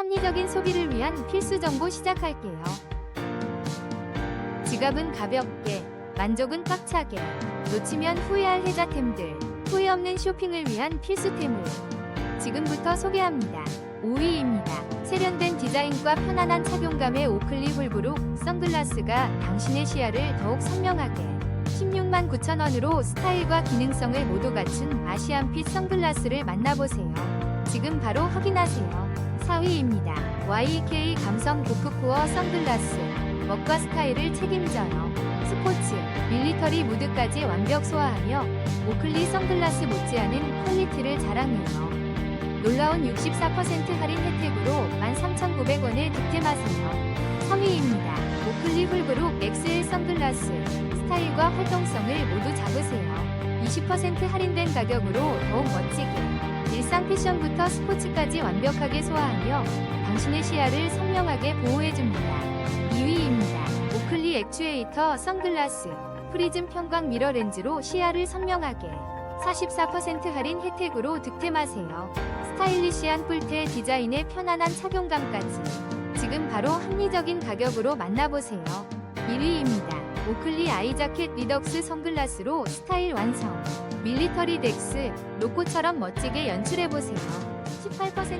합리적인 소비를 위한 필수 정보 시작할게요. 지갑은 가볍게, 만족은 꽉차게, 놓치면 후회할 혜자템들, 후회 없는 쇼핑을 위한 필수템을 지금부터 소개합니다. 5위입니다. 세련된 디자인과 편안한 착용감의 오클리 홀브룩 선글라스가 당신의 시야를 더욱 선명하게 16만 9천 원으로 스타일과 기능성을 모두 갖춘 아시안핏 선글라스를 만나보세요. 지금 바로 확인하세요. 4위입니다. YK 감성 고프코어 선글라스. 멋과 스타일을 책임져요. 스포츠, 밀리터리 무드까지 완벽 소화하며 오클리 선글라스 못지않은 퀄리티를 자랑해요. 놀라운 64% 할인 혜택으로 13,900원에 득템하세요. 3위입니다. 오클리 훌브룩 엑스엘 선글라스. 스타일과 활동성을 모두 잡으세요. 20% 할인된 가격으로 더욱 멋지게. 일상 패션부터 스포츠까지 완벽하게 소화하며 당신의 시야를 선명하게 보호해줍니다. 2위입니다. 오클리 액추에이터 선글라스. 프리즘 편광 미러 렌즈로 시야를 선명하게. 44% 할인 혜택으로 득템하세요. 스타일리시한 뿔테 디자인의 편안한 착용감까지. 지금 바로 합리적인 가격으로 만나보세요. 1위입니다. 오클리 아이 자켓 리덕스 선글라스로 스타일 완성. 밀리터리 덱스, 로코처럼 멋지게 연출해보세요. 18% 할인된 18만